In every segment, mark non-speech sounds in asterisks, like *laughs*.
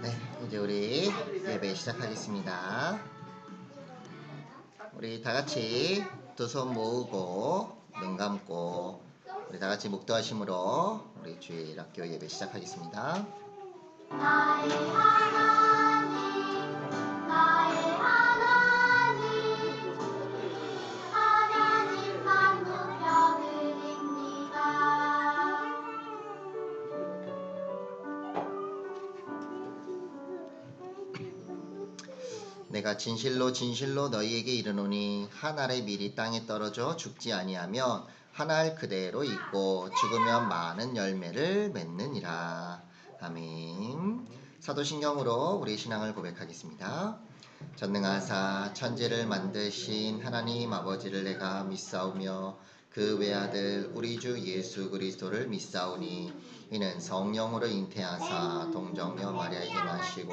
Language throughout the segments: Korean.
네, 이제 우리 예배 시작하겠습니다. 우리 다 같이 두 손 모으고 눈 감고 우리 다 같이 묵도하심으로 우리 주일 학교 예배 시작하겠습니다. 내가 진실로 진실로 너희에게 이르노니 한 알의 밀이 땅에 떨어져 죽지 아니하면 한 알 그대로 있고 죽으면 많은 열매를 맺느니라. 아멘. 사도신경으로 우리 신앙을 고백하겠습니다. 전능하사 천지를 만드신 하나님 아버지를 내가 믿사오며 그 외아들 우리 주 예수 그리스도를 믿사오니 이는 성령으로 잉태하사 동정녀 마리아에게 나시고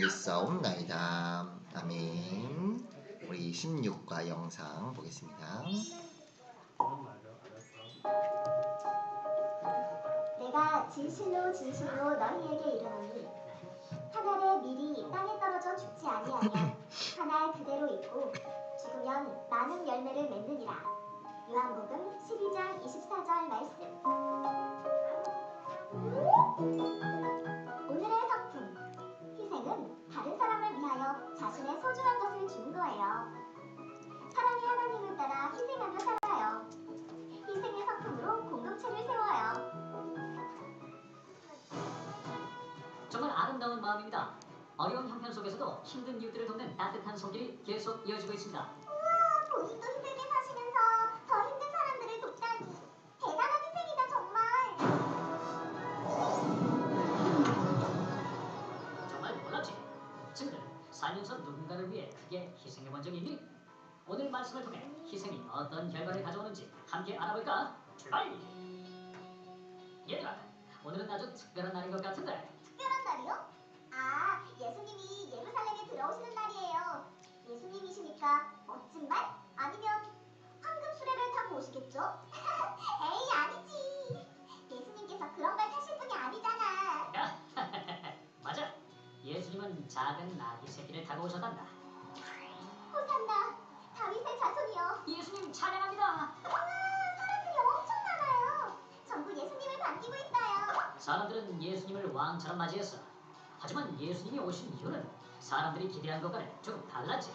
믿사옵나이다. 아멘. 우리 16과 영상 보겠습니다. 내가 진실로 진실로 너희에게 이르노니 하늘의 밀이 땅에 떨어져 죽지 아니하면 *laughs* 하나 그대로 있고 죽으면 많은 열매를 맺느니라. 요한복음 12장 24절 말씀 희생은 다른 사람을 위하여 자신의 소중한 것을 주는 거예요 사랑의 하나님을 따라 희생하며 살아요 희생의 성품으로 공동체를 세워요 정말 아름다운 마음입니다. 어려운 형편 속에서도 힘든 이웃들을 돕는 따뜻한 손길이 계속 이어지고 있습니다. 말씀을 통해 희생이 어떤 결과를 가져오는지 함께 알아볼까? 출발! 얘들아, 오늘은 아주 특별한 날인 것 같은데 특별한 날이요? 예수님을 왕처럼 맞이했어. 하지만 예수님이 오신 이유는 사람들이 기대한 것과는 조금 달랐지.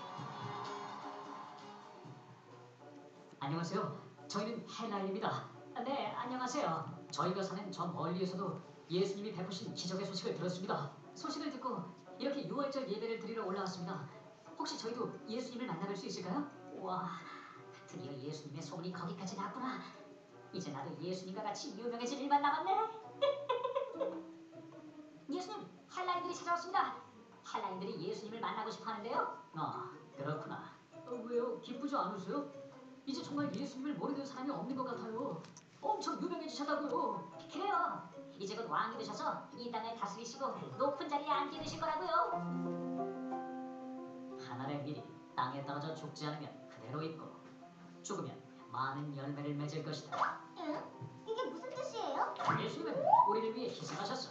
안녕하세요. 저희는 헬라인입니다. 네, 안녕하세요. 저희가 사는 저 멀리에서도 예수님이 베푸신 기적의 소식을 들었습니다. 소식을 듣고 이렇게 6월절 예배를 드리러 올라왔습니다. 혹시 저희도 예수님을 만나뵐 수 있을까요? 와, 드디어 예수님의 소문이 거기까지 났구나. 이제 나도 예수님과 같이 유명해질 일만 남았네. 예수님, 한라인들이 찾아왔습니다. 한라인들이 예수님을 만나고 싶어 하는데요. 아, 그렇구나. 어, 왜요? 기쁘지 않으세요? 이제 정말 예수님을 모르는 사람이 없는 것 같아요. 엄청 유명해지셨다고요. 그래요. 이제 곧 왕이 되셔서 이 땅을 다스리시고 높은 자리에 앉게 되실 거라고요. 하늘의 밀이 땅에 떨어져 죽지 않으면 그대로 있고 죽으면 많은 열매를 맺을 것이다. 응? 예수님은 우리를 위해 희생하셨어.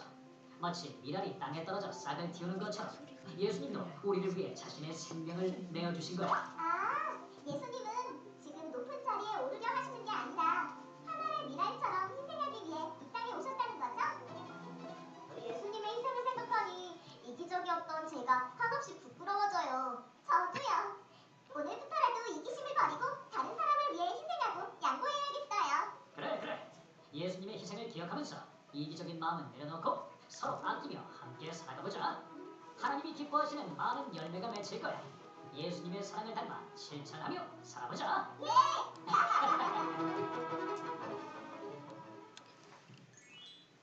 마치 미랄이 땅에 떨어져 싹을 틔우는 것처럼 예수님도 우리를 위해 자신의 생명을 내어주신 거야. 아, 예수님은 지금 높은 자리에 오르려 하시는 게 아니라 하늘의 미랄처럼 희생하기 위해 이 땅에 오셨다는 거죠? 예수님의 희생을 생각하니 이기적이었던 제가 한없이 부끄러워져요. 오늘부터라도 이기심을 버리고 다른 사람을 위해 희생하고 양보해야겠어요. 그래 그래. 예수님의 희생을 기억하면서 이기적인 마음은 내려놓고 서로 아끼며 함께 살아가보자. 하나님이 기뻐하시는 많은 열매가 맺힐 거야. 예수님의 사랑을 닮아 실천하며 살아보자.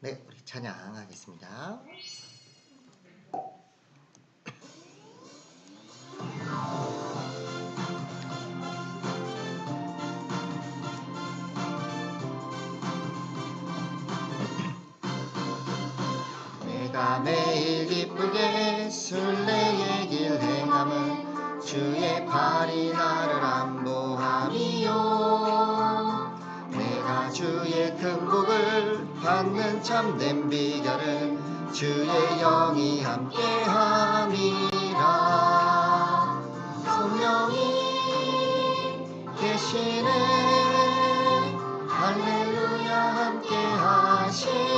네, 우리 찬양하겠습니다. 참된 비결은 주의 영이 함께함이라. 성령이 계시네. 할렐루야 함께 하시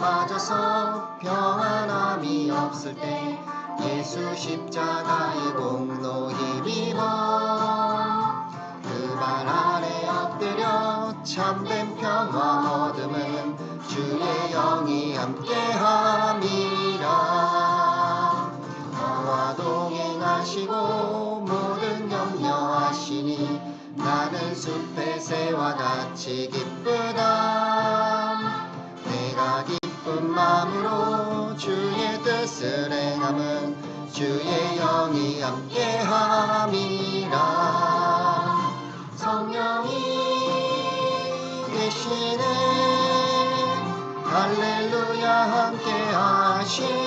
빠져서 평안함이 없을 때 예수 십자가의 공로 힘입어 그 발 아래 엎드려 참된 평화 얻음은 주의 영이 함께함이라. 너와 동행하시고 모든 염려하시니 나는 숲의 새와 같이 기쁘다 주의 영이 함께함이라. 성령이 계시네. 할렐루야 함께 하시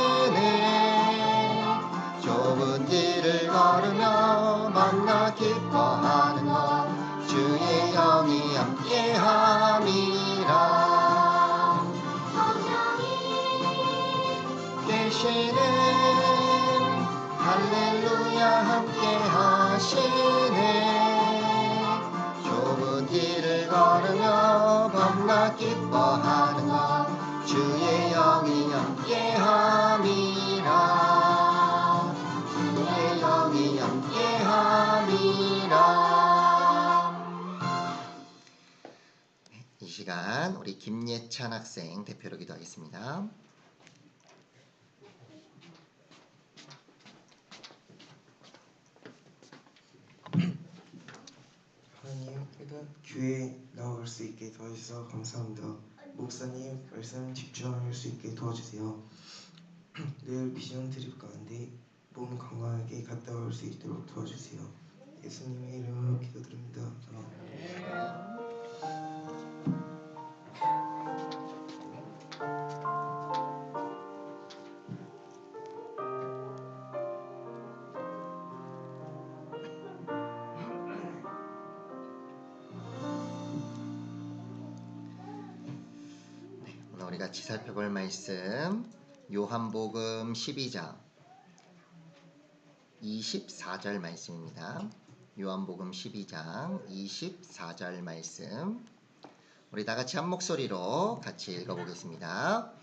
걸으며 밤낮 기뻐하는 것 주의 영이 함께 함이라 주의 영이 함께 함이라 이 시간 우리 김예찬 학생 대표로 기도하겠습니다. 일단 교회에 나올 수 있게 도와주셔서 감사합니다. 목사님 말씀 집중할 수 있게 도와주세요. *clears throat* 늘 비전 트립 가운데 몸 건강하게 갔다 올 수 있도록 도와주세요. 예수님의 이름으로 기도드립니다. 같이 살펴볼 말씀 요한복음 12장 24절 말씀입니다. 요한복음 12장 24절 말씀 우리 다 같이 한 목소리로 같이 읽어보겠습니다.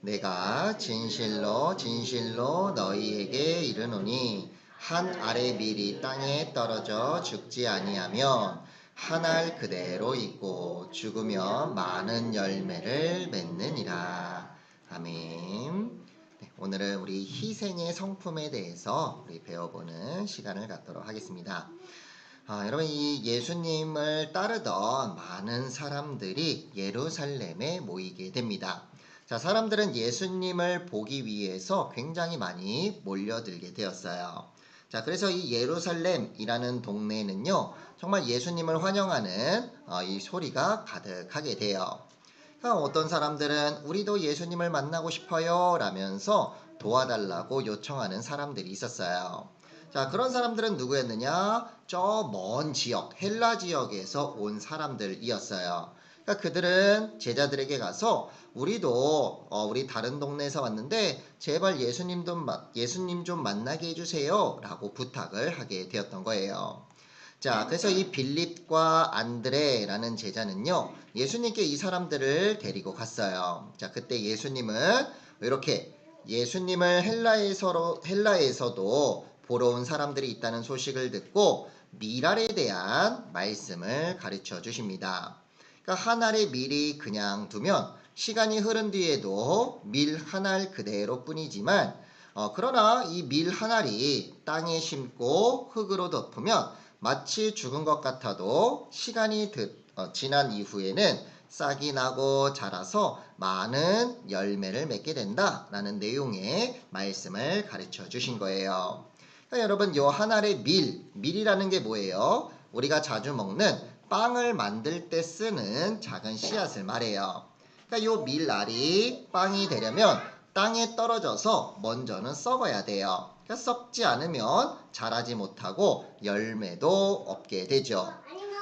내가 진실로 진실로 너희에게 이르노니 한 알의 밀이 땅에 떨어져 죽지 아니하면 한 알 그대로 있고 죽으면 많은 열매를 맺느니라. 아멘. 네, 오늘은 우리 희생의 성품에 대해서 우리 배워보는 시간을 갖도록 하겠습니다. 아, 여러분 이 예수님을 따르던 많은 사람들이 예루살렘에 모이게 됩니다. 자, 사람들은 예수님을 보기 위해서 굉장히 많이 몰려들게 되었어요. 자, 그래서 이 예루살렘이라는 동네에는요, 정말 예수님을 환영하는 어, 이 소리가 가득하게 돼요. 어떤 사람들은 우리도 예수님을 만나고 싶어요 라면서 도와달라고 요청하는 사람들이 있었어요. 자, 그런 사람들은 누구였느냐? 저 먼 지역, 헬라 지역에서 온 사람들이었어요. 그러니까 그들은 제자들에게 가서 우리도 어, 우리 다른 동네에서 왔는데 제발 예수님 좀 마- 예수님 좀 만나게 해주세요 라고 부탁을 하게 되었던 거예요. 자, 그래서 이 빌립과 안드레라는 제자는요, 예수님께 이 사람들을 데리고 갔어요. 자, 그때 예수님은 이렇게 예수님을 헬라에서로, 헬라에서도 보러 온 사람들이 있다는 소식을 듣고 미랄에 대한 말씀을 가르쳐 주십니다. 그러니까 한 알의 밀이 그냥 두면 시간이 흐른 뒤에도 밀 한 알 그대로 뿐이지만 어, 그러나 이 밀 한 알이 땅에 심고 흙으로 덮으면 마치 죽은 것 같아도 시간이 드- 어, 지난 이후에는 싹이 나고 자라서 많은 열매를 맺게 된다라는 내용의 말씀을 가르쳐 주신 거예요. 그러니까 여러분 요 한 알의 밀, 밀이라는 게 뭐예요? 우리가 자주 먹는 빵을 만들 때 쓰는 작은 씨앗을 말해요. 그러니까 요 밀알이 빵이 되려면 땅에 떨어져서 먼저는 썩어야 돼요. 그러니까 썩지 않으면 자라지 못하고 열매도 없게 되죠.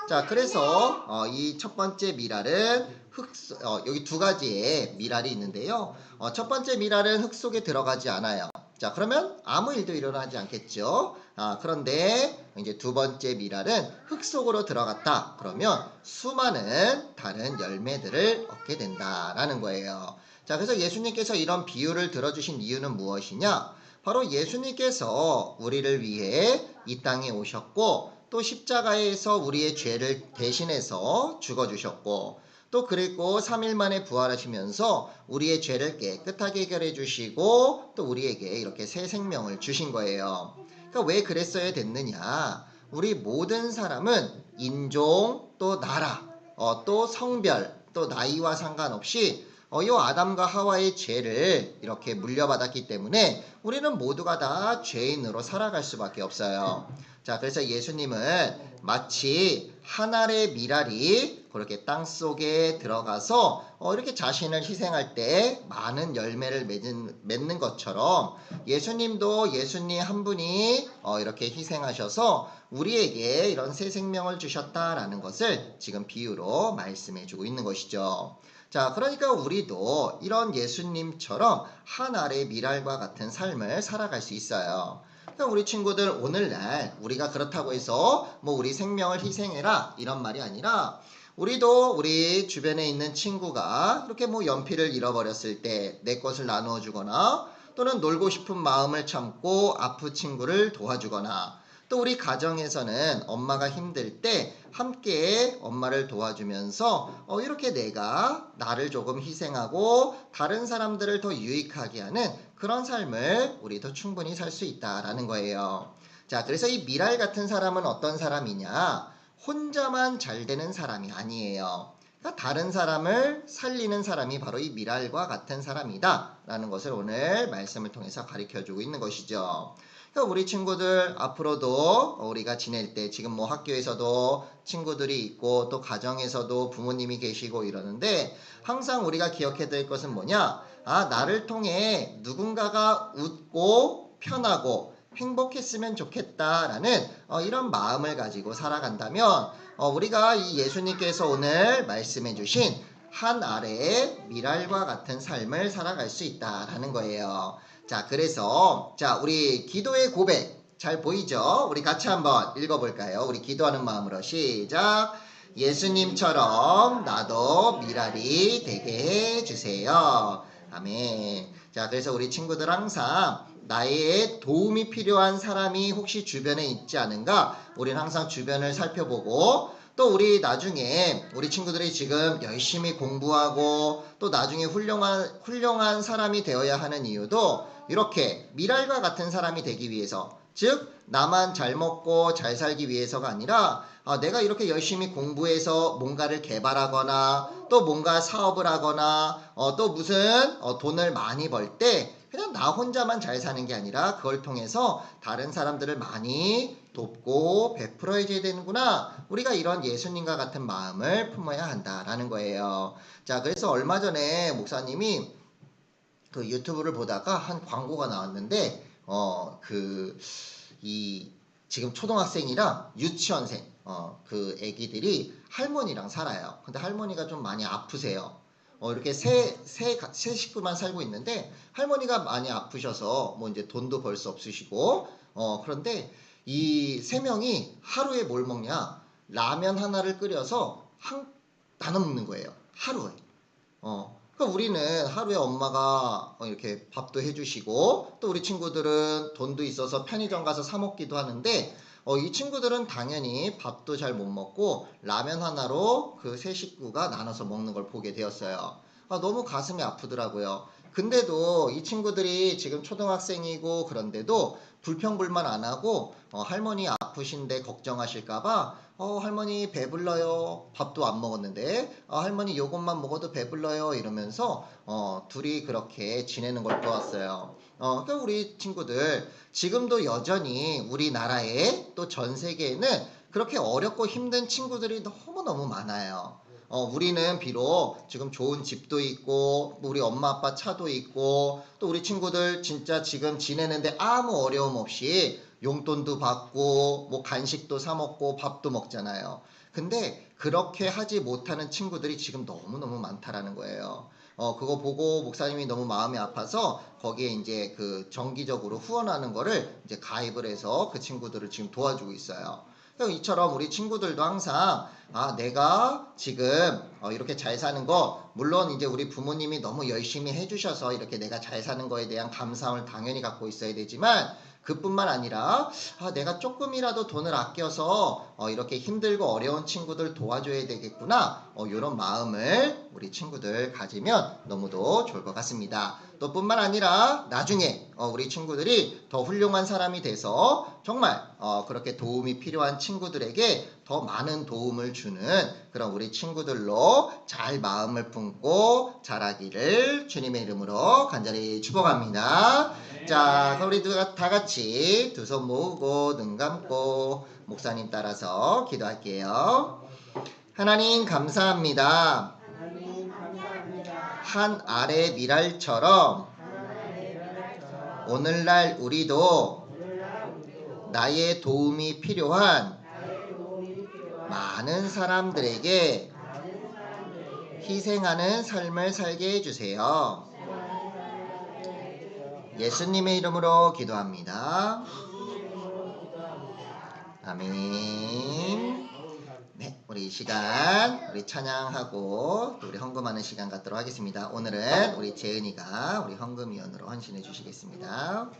자, 그래서 어, 이 첫 번째 미랄은 흙, 속- 어, 여기 두 가지의 미랄이 있는데요. 어, 첫 번째 미랄은 흙 속에 들어가지 않아요. 자, 그러면 아무 일도 일어나지 않겠죠. 아, 그런데 이제 두 번째 미랄은 흙 속으로 들어갔다. 그러면 수많은 다른 열매들을 얻게 된다라는 거예요. 자, 그래서 예수님께서 이런 비유를 들어주신 이유는 무엇이냐? 바로 예수님께서 우리를 위해 이 땅에 오셨고 또 십자가에서 우리의 죄를 대신해서 죽어주셨고 또 그리고 3일 만에 부활하시면서 우리의 죄를 깨끗하게 해결해 주시고 또 우리에게 이렇게 새 생명을 주신 거예요. 그러니까 왜 그랬어야 됐느냐? 우리 모든 사람은 인종 또 나라 어, 또 성별 또 나이와 상관없이 어, 요 아담과 하와의 죄를 이렇게 물려받았기 때문에 우리는 모두가 다 죄인으로 살아갈 수밖에 없어요. 자, 그래서 예수님은 마치 한 알의 미랄이 그렇게 땅 속에 들어가서 어, 이렇게 자신을 희생할 때 많은 열매를 맺는, 맺는 것처럼 예수님도 예수님 한 분이 어, 이렇게 희생하셔서 우리에게 이런 새 생명을 주셨다라는 것을 지금 비유로 말씀해 주고 있는 것이죠. 자, 그러니까 우리도 이런 예수님처럼 한 알의 미랄과 같은 삶을 살아갈 수 있어요. 그러니까 우리 친구들 오늘날 우리가 그렇다고 해서 뭐 우리 생명을 희생해라 이런 말이 아니라 우리도 우리 주변에 있는 친구가 이렇게 뭐 연필을 잃어버렸을 때 내 것을 나누어 주거나 또는 놀고 싶은 마음을 참고 아픈 친구를 도와주거나 또 우리 가정에서는 엄마가 힘들 때 함께 엄마를 도와주면서 어, 이렇게 내가 나를 조금 희생하고 다른 사람들을 더 유익하게 하는 그런 삶을 우리도 충분히 살 수 있다라는 거예요. 자, 그래서 이 미랄 같은 사람은 어떤 사람이냐? 혼자만 잘 되는 사람이 아니에요. 그러니까 다른 사람을 살리는 사람이 바로 이 미랄과 같은 사람이다 라는 것을 오늘 말씀을 통해서 가르쳐 주고 있는 것이죠. 그러니까 우리 친구들 앞으로도 우리가 지낼 때 지금 뭐 학교에서도 친구들이 있고 또 가정에서도 부모님이 계시고 이러는데 항상 우리가 기억해야 될 것은 뭐냐? 아, 나를 통해 누군가가 웃고 편하고 행복했으면 좋겠다라는 어, 이런 마음을 가지고 살아간다면 어, 우리가 이 예수님께서 오늘 말씀해 주신 한 아래의 미랄과 같은 삶을 살아갈 수 있다라는 거예요. 자, 그래서 자, 우리 기도의 고백 잘 보이죠? 우리 같이 한번 읽어 볼까요? 우리 기도하는 마음으로 시작. 예수님처럼 나도 미랄이 되게 해 주세요. 아멘. 자, 그래서 우리 친구들 항상 나의 도움이 필요한 사람이 혹시 주변에 있지 않은가? 우리는 항상 주변을 살펴보고 또 우리 나중에 우리 친구들이 지금 열심히 공부하고 또 나중에 훌륭한 훌륭한 사람이 되어야 하는 이유도 이렇게 미랄과 같은 사람이 되기 위해서 즉 나만 잘 먹고 잘 살기 위해서가 아니라 아, 내가 이렇게 열심히 공부해서 뭔가를 개발하거나 또 뭔가 사업을 하거나 어, 또 무슨 어, 돈을 많이 벌때 그냥 나 혼자만 잘 사는 게 아니라 그걸 통해서 다른 사람들을 많이 돕고 베풀어야지 되는구나. 우리가 이런 예수님과 같은 마음을 품어야 한다라는 거예요. 자, 그래서 얼마 전에 목사님이 그 유튜브를 보다가 한 광고가 나왔는데 어 그 이 지금 초등학생이랑 유치원생 어그 아기들이 할머니랑 살아요. 근데 할머니가 좀 많이 아프세요. 어 이렇게 세 식구만 살고 있는데 할머니가 많이 아프셔서 뭐 이제 돈도 벌 수 없으시고 어 그런데 이 세 명이 하루에 뭘 먹냐 라면 하나를 끓여서 한 나눠 먹는 거예요. 하루에. 어 그러니까 우리는 하루에 엄마가 어, 이렇게 밥도 해주시고 또 우리 친구들은 돈도 있어서 편의점 가서 사 먹기도 하는데 어, 이 친구들은 당연히 밥도 잘 못 먹고 라면 하나로 그 세 식구가 나눠서 먹는 걸 보게 되었어요. 아, 너무 가슴이 아프더라고요. 근데도 이 친구들이 지금 초등학생이고 그런데도 불평불만 안 하고 어, 할머니 아프신데 걱정하실까봐 어, 할머니 배불러요 밥도 안 먹었는데 어, 할머니 요것만 먹어도 배불러요 이러면서 어, 둘이 그렇게 지내는 걸 보았어요. 어, 그러니까 우리 친구들 지금도 여전히 우리나라에 또 전 세계에는 그렇게 어렵고 힘든 친구들이 너무너무 많아요. 어, 우리는 비록 지금 좋은 집도 있고, 우리 엄마 아빠 차도 있고, 또 우리 친구들 진짜 지금 지내는데 아무 어려움 없이 용돈도 받고, 뭐 간식도 사 먹고, 밥도 먹잖아요. 근데 그렇게 하지 못하는 친구들이 지금 너무너무 많다라는 거예요. 어, 그거 보고 목사님이 너무 마음이 아파서 거기에 이제 그 정기적으로 후원하는 거를 이제 가입을 해서 그 친구들을 지금 도와주고 있어요. 이처럼 우리 친구들도 항상 아 내가 지금 어, 이렇게 잘 사는 거 물론 이제 우리 부모님이 너무 열심히 해주셔서 이렇게 내가 잘 사는 거에 대한 감사함을 당연히 갖고 있어야 되지만 그뿐만 아니라 아 내가 조금이라도 돈을 아껴서 어, 이렇게 힘들고 어려운 친구들 도와줘야 되겠구나 어, 이런 마음을 우리 친구들 가지면 너무도 좋을 것 같습니다. 또 뿐만 아니라 나중에 어, 우리 친구들이 더 훌륭한 사람이 돼서 정말 어, 그렇게 도움이 필요한 친구들에게 더 많은 도움을 주는 그런 우리 친구들로 잘 마음을 품고 자라기를 주님의 이름으로 간절히 축복합니다. 자, 그럼 우리 다 같이 두 손 모으고 눈 감고 목사님 따라서 기도할게요. 하나님 감사합니다. 한 아래 미랄처럼 오늘날 우리도 나의 도움이 필요한 많은 사람들에게 희생하는 삶을 살게 해주세요. 예수님의 이름으로 기도합니다. 아멘. 네, 우리 이 시간 우리 찬양하고 또 우리 헌금하는 시간 갖도록 하겠습니다. 오늘은 우리 재은이가 우리 헌금위원으로 헌신해 주시겠습니다.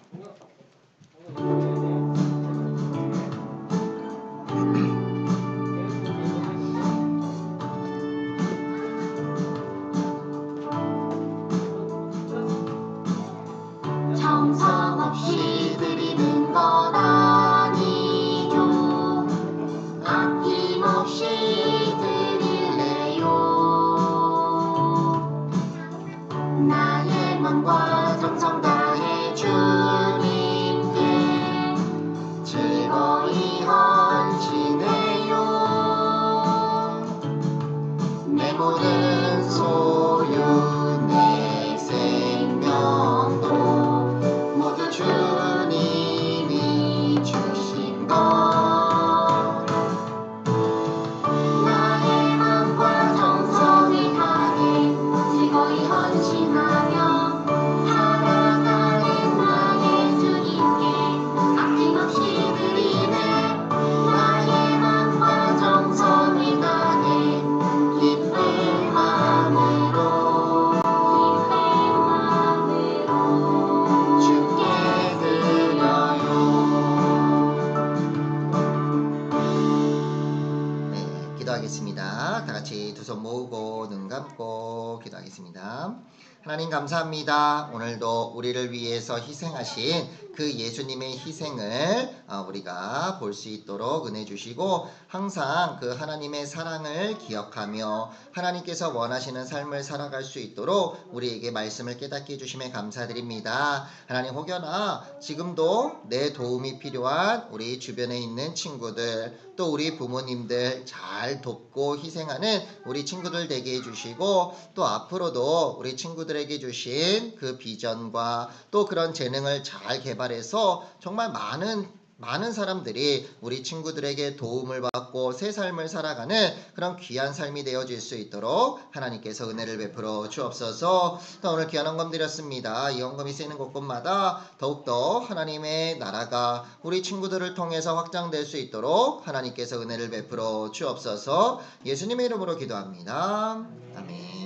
같이 두 손 모으고 눈 감고 기도하겠습니다. 하나님 감사합니다. 오늘도 우리를 위해서 희생하신 그 예수님의 희생을 어, 우리가 볼 수 있도록 은혜 주시고 항상 그 하나님의 사랑을 기억하며 하나님께서 원하시는 삶을 살아갈 수 있도록 우리에게 말씀을 깨닫게 해주심에 감사드립니다. 하나님 혹여나 지금도 내 도움이 필요한 우리 주변에 있는 친구들 또 우리 부모님들 잘 돕고 희생하는 우리 친구들 되게 해주시고 또 앞으로도 우리 친구들에게 주신 그 비전과 또 그런 재능을 잘 개발해서 정말 많은 많은 사람들이 우리 친구들에게 도움을 받고 새 삶을 살아가는 그런 귀한 삶이 되어질 수 있도록 하나님께서 은혜를 베풀어 주옵소서. 또 오늘 귀한 헌금 드렸습니다. 이 헌금이 쓰이는 곳곳마다 더욱더 하나님의 나라가 우리 친구들을 통해서 확장될 수 있도록 하나님께서 은혜를 베풀어 주옵소서. 예수님의 이름으로 기도합니다. 아멘.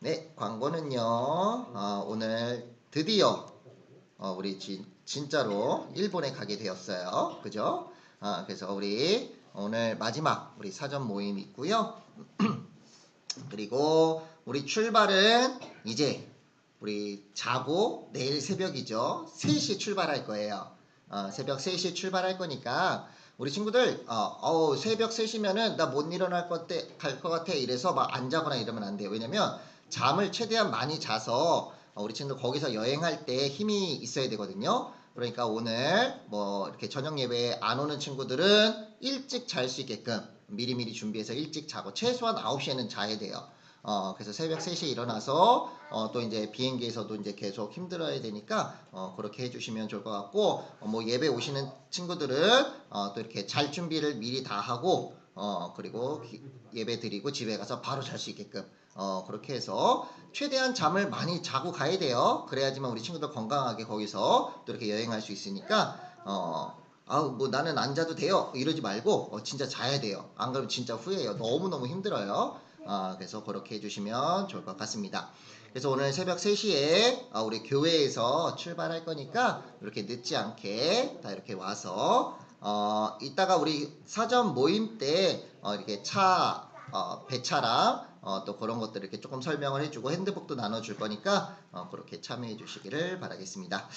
네, 광고는요. 어, 오늘 드디어 어, 우리 진, 진짜로 일본에 가게 되었어요. 그죠? 아, 그래서 우리 오늘 마지막 우리 사전 모임 있고요. *clears throat* 그리고 우리 출발은 이제 우리 자고 내일 새벽이죠. 3시에 출발할 거예요. 어, 새벽 3시에 출발할 거니까 우리 친구들 어, 어우, 새벽 3시면은 나 못 일어날 것 같아 갈것 같아 이래서 막 안 자거나 이러면 안 돼요. 왜냐면 잠을 최대한 많이 자서 어, 우리 친구들 거기서 여행할 때 힘이 있어야 되거든요. 그러니까 오늘 뭐 이렇게 저녁 예배에 안 오는 친구들은 일찍 잘 수 있게끔 미리미리 준비해서 일찍 자고 최소한 9시에는 자야 돼요. 어, 그래서 새벽 3시에 일어나서 어, 또 이제 비행기에서도 이제 계속 힘들어야 되니까 어, 그렇게 해주시면 좋을 것 같고 어, 뭐 예배 오시는 친구들은 어, 또 이렇게 잘 준비를 미리 다 하고 어, 그리고 기- 예배 드리고 집에 가서 바로 잘 수 있게끔 어, 그렇게 해서 최대한 잠을 많이 자고 가야 돼요. 그래야지만 우리 친구들 건강하게 거기서 또 이렇게 여행할 수 있으니까 어, 아우 뭐 나는 안 자도 돼요 이러지 말고 어, 진짜 자야 돼요. 안 그러면 진짜 후회해요. 너무 너무 힘들어요. 아, 그래서 그렇게 해주시면 좋을 것 같습니다. 그래서 오늘 새벽 3시에 아, 우리 교회에서 출발할 거니까 이렇게 늦지 않게 다 이렇게 와서 어, 이따가 우리 사전 모임 때 어, 이렇게 차 어, 배차랑 어, 또 그런 것들 이렇게 조금 설명을 해주고 핸드북도 나눠줄 거니까 어, 그렇게 참여해 주시기를 바라겠습니다.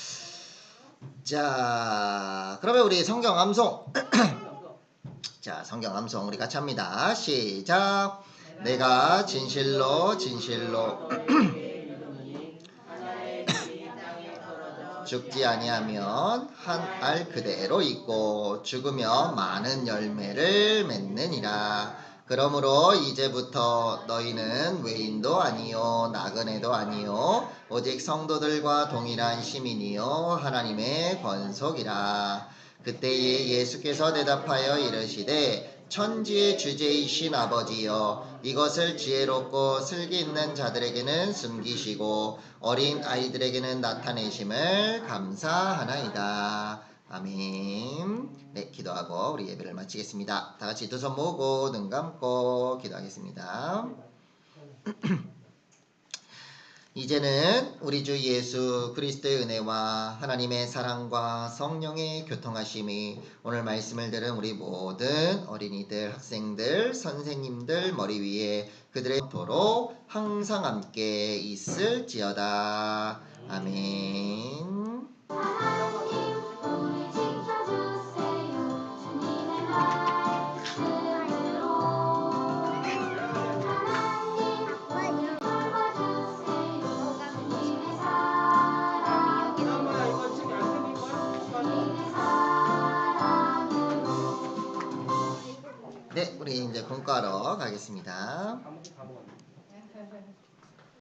자, 그러면 우리 성경 암송. *clears throat* 자, 성경 암송 우리 같이 합니다. 시작. 내가 진실로 진실로 *clears throat* 죽지 아니하면 한 알 그대로 있고 죽으면 많은 열매를 맺느니라. 그러므로 이제부터 너희는 외인도 아니요 나그네도 아니요 오직 성도들과 동일한 시민이요 하나님의 권속이라. 그때에 예수께서 대답하여 이르시되 천지의 주제이신 아버지여 이것을 지혜롭고 슬기 있는 자들에게는 숨기시고 어린 아이들에게는 나타내심을 감사하나이다. 아멘. 네, 기도하고 우리 예배를 마치겠습니다. 다 같이 두 손 모으고 눈 감고 기도하겠습니다. *clears throat* 이제는 우리 주 예수 그리스도의 은혜와 하나님의 사랑과 성령의 교통하심이 오늘 말씀을 들은 우리 모든 어린이들, 학생들, 선생님들 머리 위에 그들의 도로 항상 함께 있을지어다. 아멘. 사랑으로 네, 우리 이제 공과로 가겠습니다. 아무도 다 먹었네.